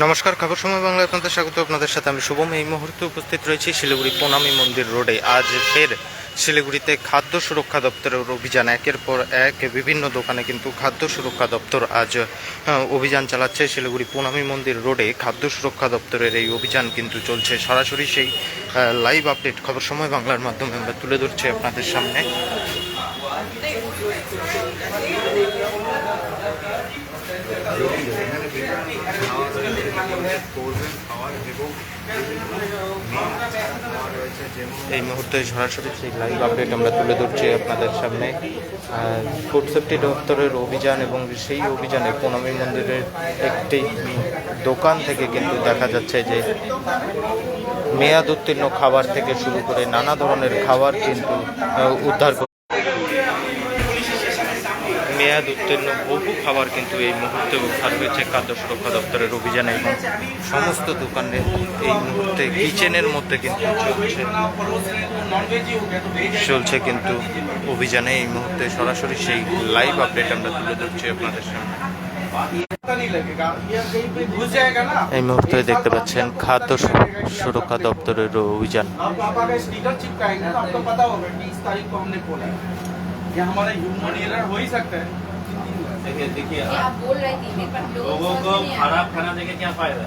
নমস্কার, খবর সময় বাংলায় আপনাদের স্বাগত। আপনাদের সাথে আমি শুভম। এই মুহূর্তে উপস্থিত রয়েছি শিলিগুড়ি প্রণামী মন্দির রোডে। আজ ফের শিলিগুড়িতে খাদ্য সুরক্ষা দপ্তরের অভিযান। একের পর এক বিভিন্ন দোকানে কিন্তু খাদ্য সুরক্ষা দপ্তর আজ অভিযান চালাচ্ছে শিলিগুড়ি প্রণামী মন্দির রোডে। খাদ্য সুরক্ষা দপ্তরের এই অভিযান কিন্তু চলছে। সরাসরি সেই লাইভ আপডেট খবর সময় বাংলার মাধ্যমে আমরা তুলে ধরছি আপনাদের সামনে। এই মুহূর্তে সরাসরি সেই লাইভ আপডেট আমরা তুলে ধরছি আপনাদের সামনে। ফুড সেফটি দপ্তরের অভিযান এবং সেই অভিযানে প্রণামী মন্দিরের একটি দোকান থেকে কিন্তু দেখা যাচ্ছে যে মেয়াদ উত্তীর্ণ খাবার থেকে শুরু করে নানা ধরনের খাবার কিন্তু উদ্ধার মেয়াদ উত্তীর্ণ বহু খাবার কিন্তু এই মুহূর্তে উদ্ধার হয়েছে খাদ্য সুরক্ষা দপ্তরের অভিযানে এবং সমস্ত দোকানে এই মুহূর্তে কিচেনের মধ্যে কিন্তু চলছে চলছে কিন্তু অভিযানে। এই মুহূর্তে সরাসরি সেই লাইভ আপডেট আমরা তুলে ধরছি আপনাদের সামনে। এই মুহূর্তে দেখতে পাচ্ছেন খাদ্য সুরক্ষা দপ্তরের অভিযান। ये हमारा ह्यूमन एरर हो ही सकता है। देखिए देखिए आप बोल रही थी लोगों को नहीं। खराब खाना देके क्या फ़ायदा?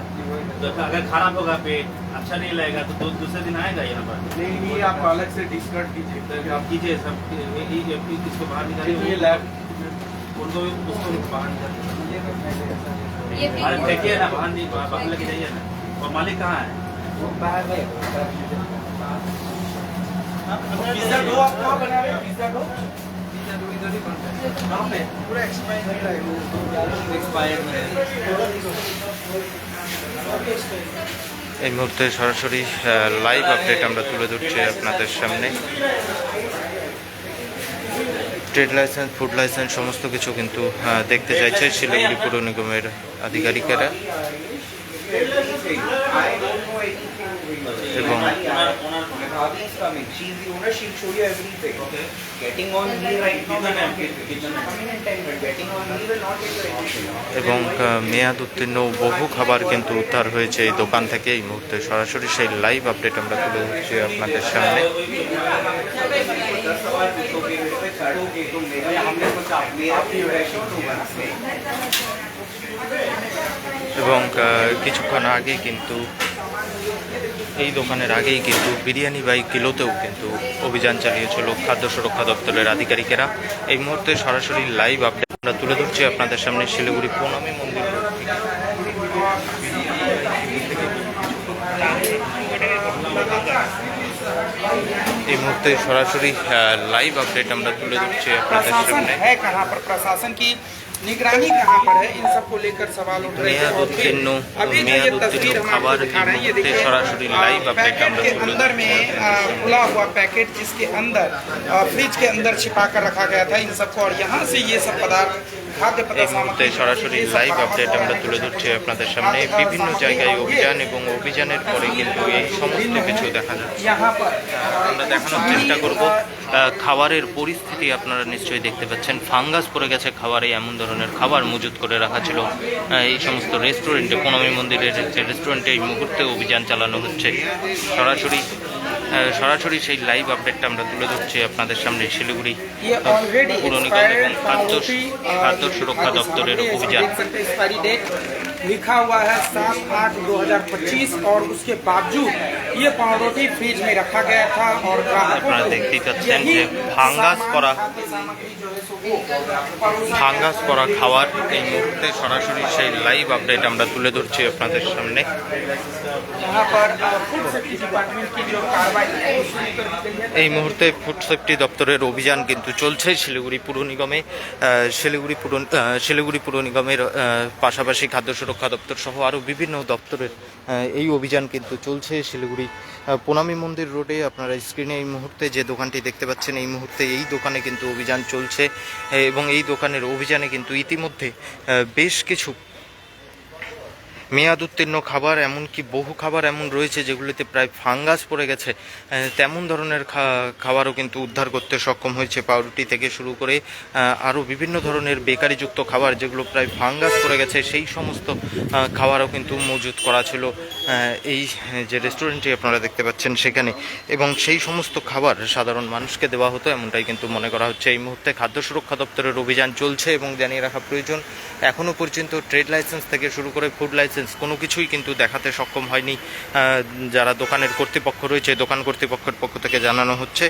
तो अगर खराब होगा पेट अच्छा नहीं लगेगा तो दो दूसरे दिन आएगा यहाँ पर। नहीं ये आप अलग से डिस्कट कीजिए। तो आप कीजिए सब इसको बाहर निकालिए। लैब उनको भी उसको बाहर निकालिए। ये अरे फेंकिए ना बाहर नहीं बाहर लेके जाइए ना। और मालिक कहाँ है? पिज्जा डो आप कहाँ बना रहे हैं? पिज्जा डो कहाँ पे पूरा एक्सपायर्ड এই মুহূর্তে সরাসরি লাইভ আপডেট আমরা তুলে ধরছি আপনাদের সামনে ট্রেড লাইসেন্স ফুড লাইসেন্স সমস্ত কিছু কিন্তু আহ, দেখতে চাইছে শিলিগুড়ি পৌর নিগমের আধিকারিকেরা এবং Bhavi is coming. She is the owner. She will show you everything. Okay. Getting on me right now will not get Coming in 10 minutes. Getting on me will not get you anything. এবং মেয়াদ উত্তীর্ণ বহু খাবার কিন্তু উদ্ধার হয়েছে এই দোকান থেকে এই মুহূর্তে সরাসরি সেই লাইভ আপডেট আমরা তুলে ধরছি আপনাদের সামনে এবং কিছুক্ষণ আগে কিন্তু এই দোকানের আগেই কিন্তু বিরিয়ানি বাই কিলোতেও কিন্তু অভিযান চালিয়েছিল খাদ্য সুরক্ষা দপ্তরের আধিকারিকেরা এই মুহূর্তে সরাসরি লাইভ আপডেট আমরা তুলে ধরছি আপনাদের সামনে শিলিগুড়ি প্রণামী মন্দির রোড থেকে। এই মুহূর্তে সরাসরি লাইভ আপডেট আমরা তুলে ধরছি আপনাদের प्रशासन সামনে है कहाँ पर प्रशासन की निगरानी कहाँ पर है? इन सबको लेकर सवाल उठ रहे हैं। और फिर अभी जो ये तस्वीर हम आपको दिखा रहे हैं ये देखिए पैकेट के अंदर में खुला हुआ पैकेट जिसके अंदर फ्रिज के अंदर छिपा कर रखा गया था इन सबको और यहाँ से ये सब पदार्थ এই মুহূর্তে সরাসরি লাইভ আপডেট আমরা তুলে ধরছি আপনাদের সামনে। বিভিন্ন জায়গায় অভিযান এবং অভিযানের পরে কিন্তু এই সমস্ত কিছু দেখা যাচ্ছে। আমরা দেখানোর চেষ্টা করব খাবারের পরিস্থিতি আপনারা নিশ্চয়ই দেখতে পাচ্ছেন। ফাঙ্গাস পড়ে গেছে খাবারে, এমন ধরনের খাবার মজুত করে রাখা ছিল। এই সমস্ত রেস্টুরেন্টে প্রণমী মন্দিরের রেস্টুরেন্টে এই মুহূর্তে অভিযান চালানো হচ্ছে। সরাসরি হ্যাঁ, সরাসরি সেই লাইভ আপডেটটা আমরা তুলে ধরছি আপনাদের সামনে শিলিগুড়ি পুর এবং খাদ্য খাদ্য সুরক্ষা দপ্তরের অভিযান। लिखा हुआ है सात आठ दो हजार पच्चीस और उसके बावजूद ये पावरोटी फ्रिज में रखा गया था और ভাঙ্গাস করা খাওয়ার এই মুহূর্তে সরাসরি সেই লাইভ আপডেট আমরা তুলে ধরছি আপনাদের সামনে। এই মুহূর্তে ফুড সেফটি দপ্তরের অভিযান কিন্তু চলছে শিলিগুড়ি পুর নিগমে। শিলিগুড়ি পুর শিলিগুড়ি পুর নিগমের পাশাপাশি খাদ্য সুরক্ষা দপ্তর সহ আরও বিভিন্ন দপ্তরের এই অভিযান কিন্তু চলছে শিলিগুড়ি প্রণামী মন্দির রোডে। আপনারা স্ক্রিনে এই মুহূর্তে যে দোকানটি দেখতে পাচ্ছেন, এই মুহূর্তে এই দোকানে কিন্তু অভিযান চলছে, এবং এই দোকানের অভিযানে কিন্তু ইতিমধ্যে বেশ কিছু মেয়াদ উত্তীর্ণ খাবার, এমনকি বহু খাবার এমন রয়েছে যেগুলিতে প্রায় ফাঙ্গাস পড়ে গেছে। তেমন ধরনের খাবারও কিন্তু উদ্ধার করতে সক্ষম হয়েছে পাউরুটি থেকে শুরু করে আরও বিভিন্ন ধরনের বেকারিযুক্ত খাবার যেগুলো প্রায় ফাঙ্গাস পড়ে গেছে, সেই সমস্ত খাবারও কিন্তু মজুত করা ছিল এই যে রেস্টুরেন্টটি আপনারা দেখতে পাচ্ছেন সেখানে। এবং সেই সমস্ত খাবার সাধারণ মানুষকে দেওয়া হতো, এমনটাই কিন্তু মনে করা হচ্ছে। এই মুহূর্তে খাদ্য সুরক্ষা দপ্তরের অভিযান চলছে এবং জানিয়ে রাখা প্রয়োজন এখনও পর্যন্ত ট্রেড লাইসেন্স থেকে শুরু করে ফুড লাইসেন্স কোনো কিছুই কিন্তু দেখাতে সক্ষম হয়নি। যারা দোকানের কর্তৃপক্ষ রয়েছে, দোকান কর্তৃপক্ষের পক্ষ থেকে জানানো হচ্ছে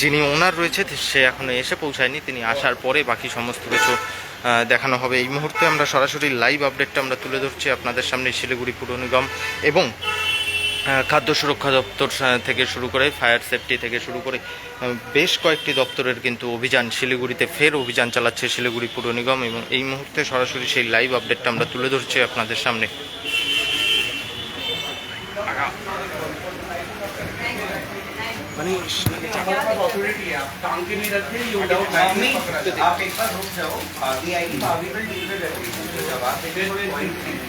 যিনি ওনার রয়েছে, সে এখনও এসে পৌঁছায়নি, তিনি আসার পরে বাকি সমস্ত কিছু দেখানো হবে। এই মুহূর্তে আমরা সরাসরি লাইভ আপডেটটা আমরা তুলে ধরছি আপনাদের সামনে শিলিগুড়ি পুর নিগম এবং খাদ্য সুরক্ষা দপ্তর আহ, থেকে শুরু করে ফায়ার সেফটি থেকে শুরু করে আহ, বেশ কয়েকটি দপ্তরের কিন্তু অভিযান শিলিগুড়িতে ফের অভিযান চালাচ্ছে শিলিগুড়ি পুর নিগম এবং এই মুহূর্তে সরাসরি সেই লাইভ আপডেটটা আমরা তুলে ধরছি আপনাদের সামনে मम्मी आप एक बार रुक जाओ भाभी आएगी भाभी विल डील विद एवरीथिंग जब आप एक पॉइंट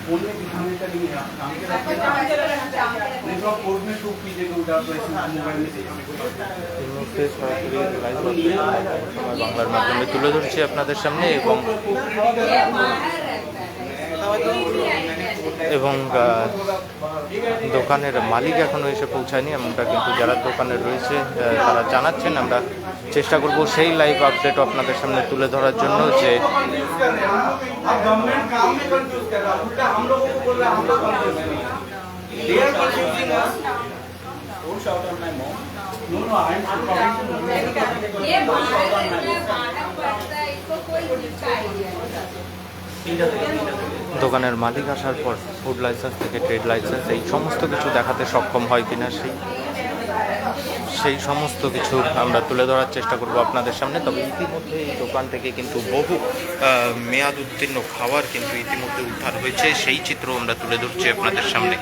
हूँ फोन में दिखाने का नहीं है आप काम के आपको जहाँ से रखना चाहते हैं नहीं तो आप कोर्ट में प्रूफ कीजिएगा उठा तो ऐसे मोबाइल में दिखाने को এই মুহূর্তে সরাসরি লাইভ আপডেট সময় বাংলার মাধ্যমে তুলে ধরছি আপনাদের সামনে এবং ये बाहर रहता है এবং আহ, দোকানের মালিক এখনো এসে পৌঁছায়নি এমনটা কিন্তু যারা দোকানে রয়েছে আহ, তারা জানাচ্ছেন আমরা চেষ্টা করব সেই লাইভ আপডেট আপনাদের সামনে তুলে ধরার জন্য যে अब गवर्नमेंट काम में कंफ्यूज कर रहा है उल्टा हम लोगों को बोल रहा है हम लोग confuse they are confusing us Don't shout on my mom. No no I am sorry ये बाहर रहता है बाहर पड़ता है इसको कोई इसका आइडिया नहीं দোকানের মালিক আসার পর ফুড লাইসেন্স থেকে ট্রেড লাইসেন্স এই সমস্ত কিছু দেখাতে সক্ষম হয় কিনা সেই সেই সমস্ত কিছু আমরা তুলে ধরার চেষ্টা করব আপনাদের সামনে। তবে ইতিমধ্যে এই দোকান থেকে কিন্তু বহু মেয়াদ উত্তীর্ণ খাবার কিন্তু ইতিমধ্যে উদ্ধার হয়েছে। সেই চিত্র আমরা তুলে ধরছি আপনাদের সামনে।